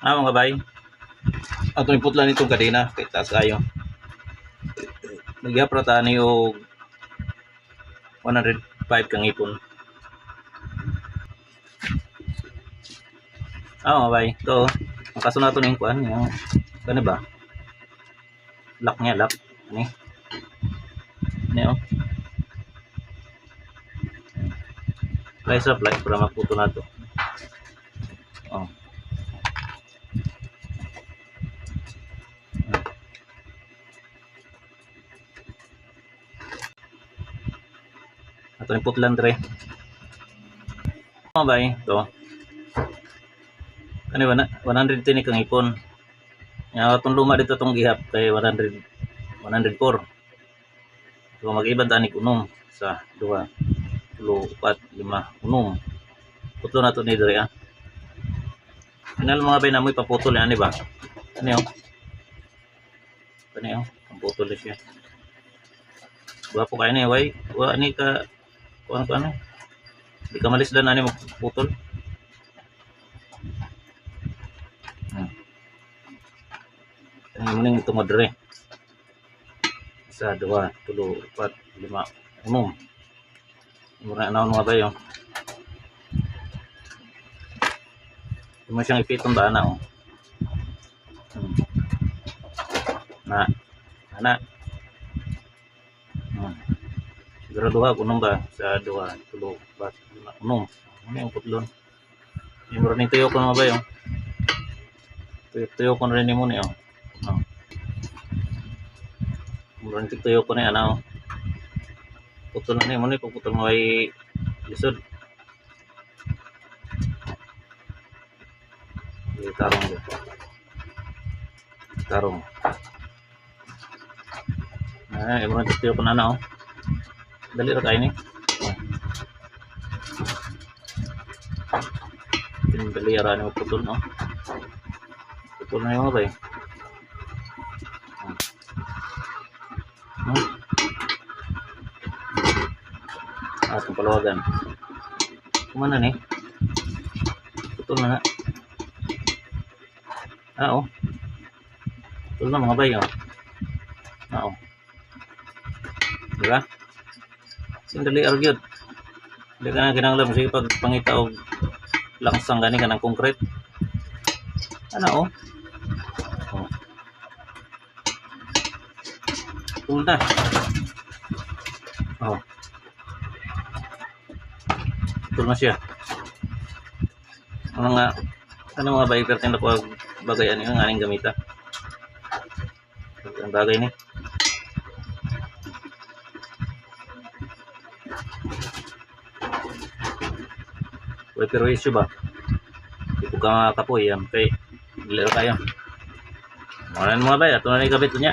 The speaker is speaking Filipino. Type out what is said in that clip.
Ah, mga bay. Ato yung putla nitong kadena. Kay taas kayo. Nagyapra ni og 105 kang ipon. Ah, mga bay. Ito. Ang kaso nato na yung kuan. Yung, ano ba? Lock niya, lock. Ano eh? Ano yun? Slice up like para maputo na to. Oh. Ato yung putlan dre. Mga bay, ito. Wana 100 tini kang ipon. Nga atong luma dito tong gihap kay 100 104. So mag-iban tani kunom sa duha tulo upat lima unom. Putlo na to ni dre ah. Inal mga bay namoy paputol yan, di ba? Ano yun? Ano yun? Ang putol na siya. Gwapo kayo niya, way. Wa, ani ka, kuan ano? Di ka malis dan ani magputol. Hmm. Ano mo nang tungod dre? Isa, dua, tulo, upat, lima, unom. Mura na mga bayo. Hindi mo siyang ipitong daan na, oh. Hmm. Na, ana. Hmm. Siguro duha, kunong ba? Sa duha, tulo, lima, unong. Ano yung putlon? Yung ni tuyo ko na ba yun? Tuyo, tuyo ko na rin mo niyo. Oh. Mura ni tuyo ko na yan, oh. Putol na niyo mo ni, puputol mo ay lisod. Tarong dito. Tarong. Ah, imo na tiyo ko na na oh. Dali ra kayo ni. Dali ra ni putol no. Putol na yung ba eh. Hmm. Ah, itong palawagan. Kumana ni? Putol na na. Ah, oh. Putol na mga bay, oh. Ah, oh. Diba? Sindali argued. Hindi ka na kinanglam. Sige, pag pangita o langsang gani ka ng concrete. Ano, oh. Oh. Putol na. Oh. Putol na siya. Ano nga, ano mga biker tin ko bagay ano yung aning gamita. Ang bagay ni. Uy, pero issue ba? Ko ka kapoy yan. Kay, gilero kayo. Mga mga bay, ito na rin kabit niya.